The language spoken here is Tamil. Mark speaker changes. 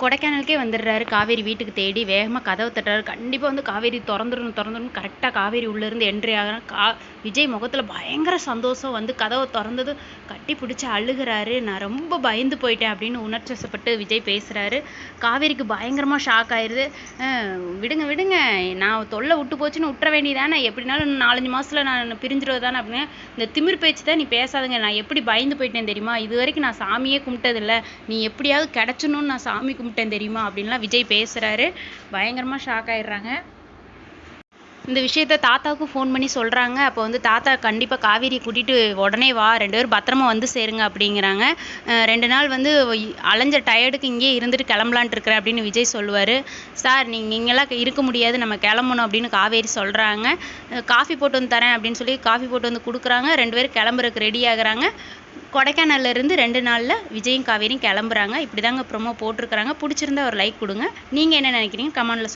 Speaker 1: கொடைக்கானலுக்கே வந்துடுறாரு. காவேரி வீட்டுக்கு தேடி வேகமாக கதவை தட்டுறாரு. கண்டிப்பாக வந்து காவேரி திறந்துடணும் திறந்துடணும். கரெக்டாக காவேரி உள்ளேருந்து என்ட்ரி ஆகிறான் கா விஜய் முகத்தில் பயங்கர சந்தோஷம் வந்து கதவை திறந்தது. கட்டி பிடிச்சி அழுகிறாரு. நான் ரொம்ப பயந்து போயிட்டேன் அப்படின்னு உணர்ச்சசப்பட்டு விஜய் பேசுகிறாரு காவேரிக்கு பயங்கரமாக ஷாக் ஆயிடுது விடுங்க விடுங்க. நான் தொல்லை விட்டு போச்சுன்னு விட்டுற வேண்டியதானே? எப்படினாலும் நாலஞ்சு மாதத்தில் நான் பிரிஞ்சிருவது தானே அப்படின்னு. இந்த திமிர் பேச்சு தான் நீ பேசாதுங்க. நான் எப்படி பயந்து போயிட்டேன் தெரியுமா? இது வரைக்கும் நான் சாமியே கும்பிட்டதில்லை. நீ எப்படியாவது கிடைச்சணும்னு நான் சாமி கும்பிட்டேன் தெரியுமா அப்படின்லாம் விஜய் பேசுகிறாரு பயங்கரமாக ஷாக் ஆயிடுறாங்க. இந்த விஷயத்த தாத்தாவுக்கும் ஃபோன் பண்ணி சொல்கிறாங்க அப்போ வந்து தாத்தா கண்டிப்பாக காவேரியை கூட்டிகிட்டு உடனே வா ரெண்டு பேரும் பத்திரமா வந்து சேருங்க அப்படிங்கிறாங்க. ரெண்டு நாள் வந்து அலைஞ்ச டயர்டுக்கு இங்கேயே இருந்துட்டு கிளம்பலான்ட்டு இருக்கிறேன் அப்படின்னு விஜய் சொல்லுவார். சார் நீங்கள் இங்கெல்லாம் இருக்க முடியாது. நம்ம கிளம்பணும் அப்படின்னு காவேரி சொல்கிறாங்க காஃபி போட்டு வந்து தரேன் அப்படின்னு சொல்லி காஃபி போட்டு வந்து கொடுக்குறாங்க. ரெண்டு பேரும் கிளம்புறதுக்கு ரெடி ஆகுறாங்க. கொடைக்கானல்ல இருந்து ரெண்டு நாளில் விஜயும் காவேரியும் கிளம்புறாங்க. இப்படி தாங்க ப்ரொமோ போட்டிருக்கிறாங்க. பிடிச்சிருந்தா ஒரு லைக் கொடுங்க. நீங்கள் என்ன நினைக்கிறீங்க? கமெண்டில்